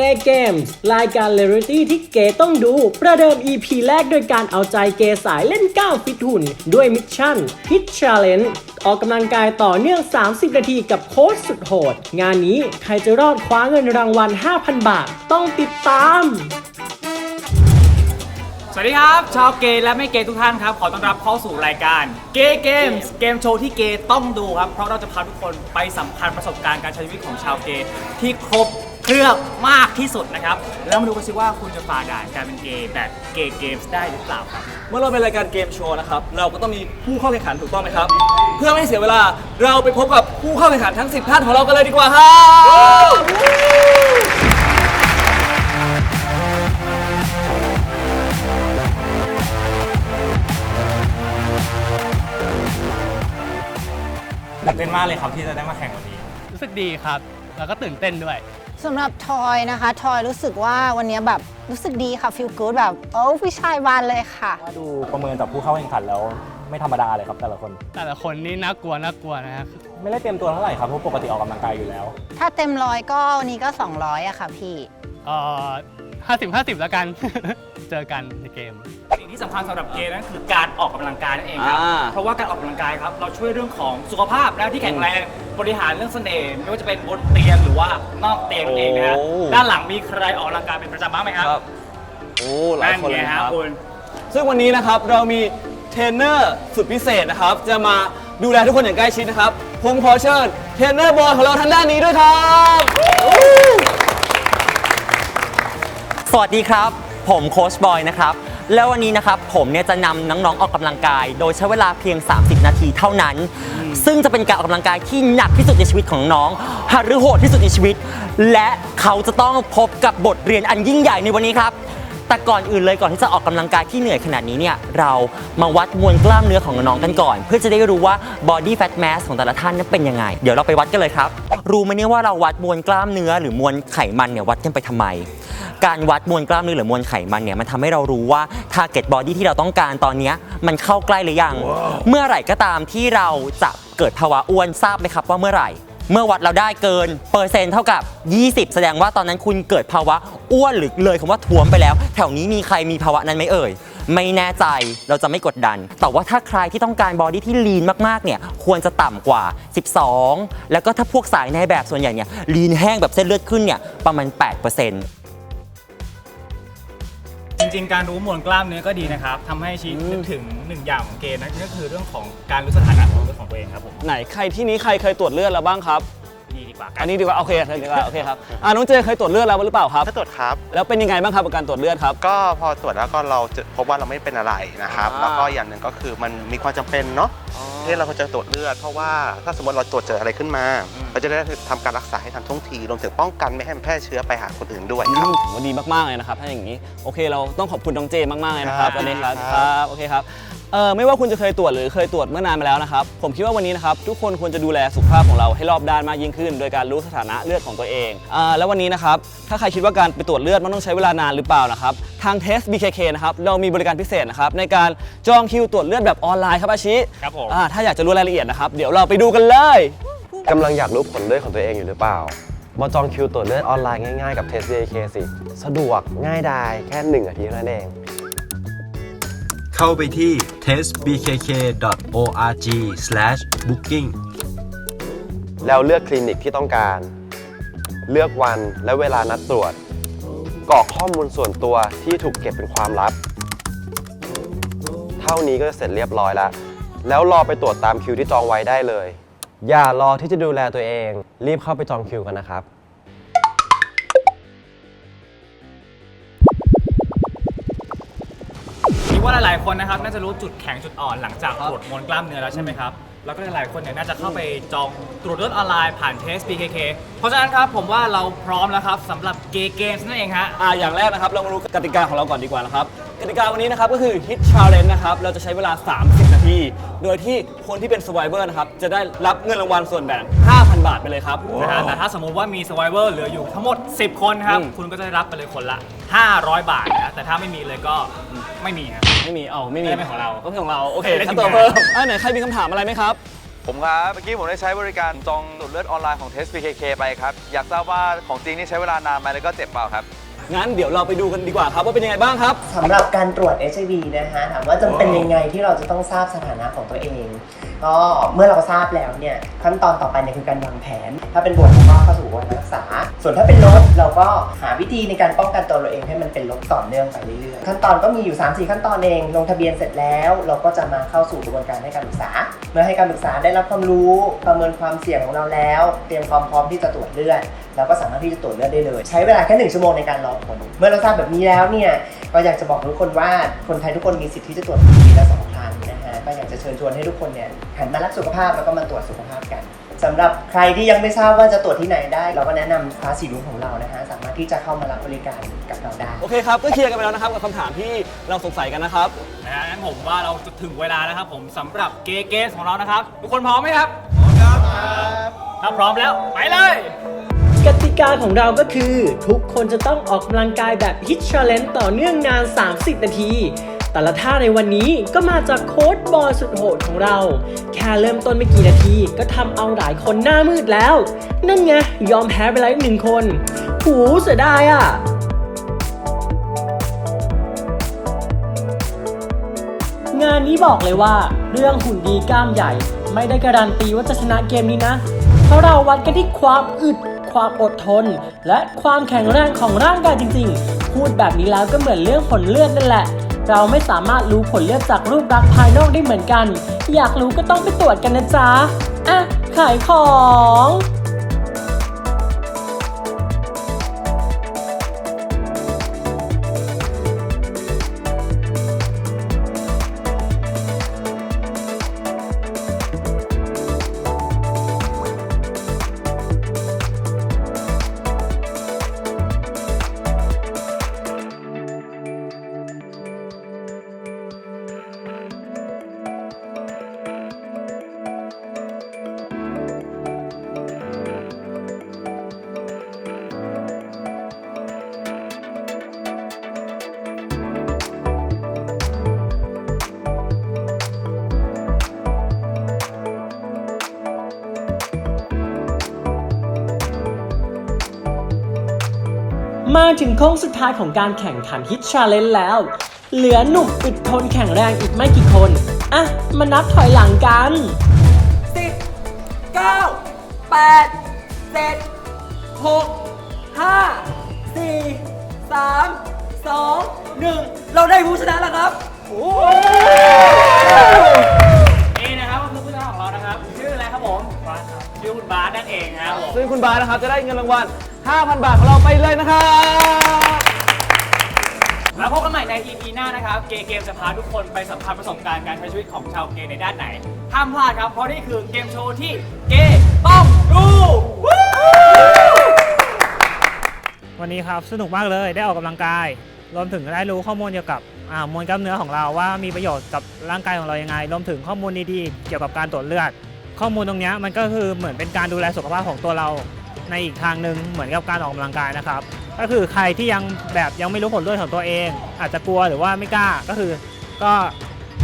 เกเกมส์รายการเร a ลิตี้ที่เกต้องดู ประเดิม EP แรกโดยการเอาใจเกสายเล่นก้าวฟิตหุ่น ด้วยมิชชั่นพิชช l เลน g e ออกกำลังกายต่อเนื่อง 30 นาทีกับโค้ชสุดโหด งานนี้ใครจะรอดคว้าเงินรางวัล 5,000 บาท ต้องติดตาม สวัสดีครับ ชาวเกย์และไม่เกย์ทุกท่านครับ ขอต้อนรับเข้าสู่รายการเกย์เกมส์เกมโชว์ที่เกย์ต้องดูครับ เพราะเราจะพาทุกคนไปสัมผัสประสบการณ์การใช้ชีวิตของชาวเกย์ที่ครบ เครื่องมากที่สุดนะครับ แล้วมาดูกันสิว่าคุณจะฝ่าด่านการเป็นเกย์แบบเกย์เกมส์ได้หรือเปล่าครับ เมื่อเราเป็นรายการเกมโชว์นะครับ เราก็ต้องมีผู้เข้าแข่งขันถูกต้องไหมครับ เพื่อไม่ให้เสียเวลาเราไปพบกับผู้เข้าแข่งขันทั้ง 10 ท่านของเรากันเลยดีกว่าครับตื่นเต้นมากเลยครับที่จะได้มาแข่งวันนี้ รู้สึกดีครับ แล้วก็ตื่นเต้นด้วย สำหรับทอยนะคะทอยรู้สึกว่าวันนี้แบบรู้สึกดีค่ะฟิลกู๊ดแบบโอ้ผู้ชายบานเลยค่ะถ้าดูประเมินจากผู้เข้าแข่งขันแล้วไม่ธรรมดาเลยครับแต่ละคน แต่ละคนนี่น่ากลัวน่ากลัวนะครับไม่ได้เตรียมตัวเท่าไหร่ครับเพราะปกติออกกำลังกายอยู่แล้ว ถ้าเต็มร้อยก็วันนี้ก็ 200อะค่ะพี่เอ่อห้าสิบห้าสิบแล้วกัน เจอกันในเกม สิ่งที่สำคัญสำหรับเกย์นั่นคือการออกกำลังกายนั่นเองครับ อ่าเพราะว่าการออกกำลังกายครับ เราช่วยเรื่องของสุขภาพนะที่แข็งแรงบริหารเรื่องเสน่ห์ไม่ว่าจะเป็นบนเตียงหรือว่านอกเตียงนั่นเองนะฮะโอ้ ด้านหลังมีใครออกกำลังกายเป็นประจำบ้างไหมครับครับ โอ้หลายคนเลยไงนะฮะครับ คุณซึ่งวันนี้นะครับเรามีเทรนเนอร์สุดพิเศษนะครับ จะมาดูแลทุกคนอย่างใกล้ชิดนะครับ ผมขอเชิญเทรนเนอร์บอยของเราทางด้านนี้ด้วยครับ สวัสดีครับ ผมโค้ชบอยนะครับ แล้ววันนี้นะครับผมเนี่ยจะนำน้องๆออกกำลังกาย โดยใช้เวลาเพียง 30 นาทีเท่านั้น ซึ่งจะเป็นการออกกำลังกายที่หนักที่สุดในชีวิตของน้องหรือโหดที่สุดในชีวิต และเขาจะต้องพบกับบทเรียนอันยิ่งใหญ่ในวันนี้ครับ แต่ก่อนอื่นเลยก่อนที่จะออกกำลังกายที่เหนื่อยขนาดนี้เนี่ยเรามาวัดมวลกล้ามเนื้อของน้องๆกันก่อน เพื่อจะได้รู้ว่า body fat mass ของแต่ละท่านนั้นเป็นยังไง เดี๋ยวเราไปวัดกันเลยครับ รู้ไหมเนี่ยว่าเราวัดมวลกล้ามเนื้อหรือมวลไขมันเนี่ยวัดกันไปทำไม การวัดมวลกล้ามเนื้อหรือมวลไขมันเนี่ยมันทำให้เรารู้ว่า target body ที่เราต้องการตอนเนี้ยมันเข้าใกล้หรือยัง เมื่อไหร่ก็ตามที่เราจะเกิดภาวะอ้วนทราบไหมครับว่าเมื่อไหร่ เมื่อวัดเราได้เกินเปอร์เซ็นต์เท่ากับ 20 แสดงว่าตอนนั้นคุณเกิดภาวะอ้วนหรือเลยคำว่าท้วมไปแล้ว แถวนี้มีใครมีภาวะนั้นไหมเอ่ย ไม่แน่ใจเราจะไม่กดดัน แต่ว่าถ้าใครที่ต้องการบอดี้ที่ลีนมากๆเนี่ยควรจะต่ำกว่า 12 แล้วก็ถ้าพวกสายในแบบส่วนใหญ่เนี่ยลีนแห้งแบบเส้นเลือดขึ้นเนี่ยประมาณ 8% จริงๆ การรู้มวลกล้ามเนื้อก็ดีนะครับทำให้ชีนึกถึงหนึ่งอย่างของเกย์นั่นก็คือเรื่องของการรู้สถานะของตัวของตัวเองครับผมไหนใครที่นี้ใครเคยตรวจเลือดแล้วบ้างครับ ดีดีกว่าอันนี้ดีกว่าโอเคดีกว่าโอเคครับอ่าน้องเจเคยตรวจเลือดแล้วหรือเปล่าครับ ถ้าตรวจครับ แล้วเป็นยังไงบ้างครับกับการตรวจเลือดครับ ก็พอตรวจแล้วก็เราจะพบว่าเราไม่เป็นอะไรนะครับ อ่า แล้วก็อย่างหนึ่งก็คือมันมีความจำเป็นเนาะ ที่เราควรจะตรวจเลือด เพราะว่าถ้าสมมติเราตรวจเจออะไรขึ้นมาเราจะได้ทำการรักษาให้ทันท่วงทีรวมถึงป้องกันไม่ให้มันแพร่เชื้อไปหาคนอื่นด้วยครับ ถือว่าดีมากๆเลยนะครับ ถ้าอย่างนี้ โอเค เราต้องขอบคุณน้องเจมากๆเลยนะครับครับ วันนี้ครับคครัรับบโอเคครับ เออไม่ว่าคุณจะเคยตรวจหรือเคยตรวจเมื่อนานมาแล้วนะครับ ผมคิดว่าวันนี้นะครับทุกคนควรจะดูแลสุขภาพของเราให้รอบด้านมากยิ่งขึ้น โดยการรู้สถานะเลือดของตัวเองอ่าแล้ววันนี้นะครับถ้าใครคิดว่าการไปตรวจเลือดมันต้องใช้เวลานานหรือเปล่านะครับทางเทส BKK นะครับเรามีบริการพิเศษนะครับในการจองคิวตรวจเลือดแบบออนไลน์ครับอาชิครับผม อ่าถ้าอยากจะรู้รายละเอียดนะครับเดี๋ยวเราไปดูกันเลย กำลังอยากรู้ผลเลือดของตัวเองอยู่หรือเปล่า มาจองคิวตรวจเลือดออนไลน์ง่ายๆ กับ Test DK สิ สะดวกง่ายดายแค่ 1 อาทิตย์เท่านั้นเอง เข้าไปที่ testbkk.org/booking แล้วเลือกคลินิกที่ต้องการ เลือกวันและเวลานัดตรวจกรอกข้อมูลส่วนตัวที่ถูกเก็บเป็นความลับ เท่านี้ก็จะเสร็จเรียบร้อยแล้ว แล้วรอไปตรวจตามคิวที่จองไว้ได้เลย อย่ารอที่จะดูแลตัวเอง รีบเข้าไปจองคิวกันนะครับ ว่าหลายๆคนนะครับน่าจะรู้จุดแข็งจุดอ่อนหลังจากตรวจมวลกล้ามเนื้อแล้วใช่ไหมครับ แล้วก็หลายๆคนเนี่ยน่าจะเข้าไปจองตรวจเลือดออนไลน์ผ่านเทส BKK เพราะฉะนั้นครับผมว่าเราพร้อมแล้วครับสำหรับเกย์เกมส์นั่นเองฮะ อ่าอย่างแรกนะครับ เรามารู้กติกาของเราก่อนดีกว่านะครับ กติกาวันนี้นะครับก็คือ Hit Challenge นะครับ เราจะใช้เวลา 30 นาที โดยที่คนที่เป็น Survivor นะครับ จะได้รับเงินรางวัลส่วนแบ่ง 5,000 บาทไปเลยครับนะฮะแต่ถ้าสมมุติว่ามีส u r v i v o r เหลืออยู่ทั้งหมด 10 คนครับ อืม คุณก็จะได้รับไปเลยคนละ 500 บาทนะ แต่ถ้าไม่มีเลยก็ไม่มีครับ ไม่มีเอาไม่มีไม่เป็นของเราก็เป็นของเรา โอเคได้ขั้นทีมต่องานเพิ่มอ่าไหนใครมีคำถามอะไรไหมครับ ผมครับ เมื่อกี้ผมได้ใช้บริการจองตรวจเลือดออนไลน์ของ Test PKK ไปครับ อยากทราบว่าของจริงนี่ใช้เวลานานไหมแล้วก็เจ็บเปล่าครับ งั้นเดี๋ยวเราไปดูกันดีกว่าครับว่าเป็นยังไงบ้างครับ สำหรับการตรวจ HIV นะฮะถามว่าจำเป็นยังไงที่เราจะต้องทราบสถานะของตัวเอง ก็เมื่อเราทราบแล้วเนี่ยขั้นตอนต่อไปเนี่ยคือการวางแผน ถ้าเป็นบวกเราก็เข้าสู่กระบวนการรักษา ส่วนถ้าเป็นลบเราก็หาวิธีในการป้องกันตัวเราเองให้มันเป็นลบต่อเนื่องไปเรื่อยๆขั้นตอนก็มีอยู่3-4ขั้นตอนเองลงทะเบียนเสร็จแล้ว เราก็จะมาเข้าสู่กระบวนการให้การรึกษาเมื่อให้การปรึกษาได้รับความรู้ประเมินความเสี่ยงของเราแล้ว เตรียมความพร้อมที่จะตรวจเลือดเราก็สามารถที่จะตรวจเลือดได้เลย ใช้เวลาแค่หนึ่งชั่วโมงในการรอผล เมื่อเราทราบแบบนี้แล้วเนี่ยก็อยากจะบอกทุกคนว่าคนไทยทุกคนมีสิทธิ์ที่จะตรวจปีละสองครั้งนะฮะก็อยากจะเชิญชวนให้ทุกคนเนี่ยหันมารักสุขภาพแล้วก็มาตรวจสุขภาพกัน สำหรับใครที่ยังไม่ทราบว่าจะตรวจที่ไหนได้ เราก็แนะนำคลาสสีรุ้งของเรานะฮะสามารถที่จะเข้ามารับบริการกับเราได้ โอเคครับ ก็เคลียร์กันไปแล้วนะครับกับคำถามที่เราสงสัยกันนะครับนะฮะงั้นผมว่าเราจะถึงเวลาแล้วครับผมสำหรับเกมเกมของเรานะครับ ทุกคนพร้อมไหมครับพร้อมครับถ้าพร้อมแล้วไปเลยกติกาของเราก็คือ ทุกคนจะต้องออกกำลังกายแบบ Hit Challenge ต่อเนื่องนาน 30 นาที แต่ละท่าในวันนี้ก็มาจากโค้ดบอยสุดโหดของเรา แค่เริ่มต้นไม่กี่นาทีก็ทำเอาหลายคนหน้ามืดแล้ว นั่นไง ยอมแพ้ไปแล้วหนึ่งคนหูเสียดายอะงานนี้บอกเลยว่า เรื่องหุ่นดีกล้ามใหญ่ ไม่ได้การันตีว่าจะชนะเกมนี้นะ เพราะเราวัดกันที่ความอึด ความอดทน และความแข็งแรงของร่างกายจริง ๆ พูดแบบนี้แล้วก็เหมือนเรื่องผลเลือดนั่นแหละ เราไม่สามารถรู้ผลเลือดจากรูปลักษณ์ภายนอกได้เหมือนกัน อยากรู้ก็ต้องไปตรวจกันนะจ๊ะอะขายของ มาถึงโค้งสุดท้ายของการแข่งขันฮิตชาเลนจ์แล้ว เหลือหนุ่มอึดทนแข็งแรงอีกไม่กี่คน อะ มานับถอยหลังกัน 10 9 8 7 6 5 4 3 2 1 เราได้ผู้ชนะแล้วครับ นี่นะครับก็คือผู้ชนะของเรานะครับ ชื่ออะไรครับผมบาสครับชื่อคุณบาสนั่นเองนะครับผม ซึ่งคุณบาสนะครับจะได้เงินรางวัล 5,000 บาทของเราไปเลยนะครับแล้วพบกันใหม่ใน EP หน้านะครับ เกเกมจะพาทุกคนไปสัมผัสประสบการณ์การใช้ชีวิตของชาวเกย์ในด้านไหน ห้ามพลาดครับ เพราะนี่คือเกมโชว์ที่เกย์ต้องดูวันนี้ครับสนุกมากเลยได้ออกกำลังกาย รวมถึงได้รู้ข้อมูลเกี่ยวกับอ่ามวลกล้ามเนื้อของเราว่ามีประโยชน์กับร่างกายของเรายังไง รวมถึงข้อมูลดีๆเกี่ยวกับการตรวจเลือด ข้อมูลตรงเนี้ยมันก็คือเหมือนเป็นการดูแลสุขภาพของตัวเรา ในอีกทางหนึ่งเหมือนกับการออกกำลังกายนะครับ ก็คือใครที่ยังแบบยังไม่รู้ผลเลือดของตัวเอง อาจจะกลัวหรือว่าไม่กล้าก็คือก็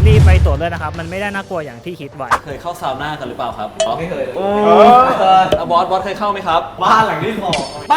รีบไปตรวจเลือดนะครับ มันไม่ได้น่ากลัวอย่างที่คิดไว้ เคยเข้าซาวน่ากันหรือเปล่าครับไม่เคยเลยโอ้ยบอสบอสเคยเข้าไหมครับ บ้านหลังที่สองไป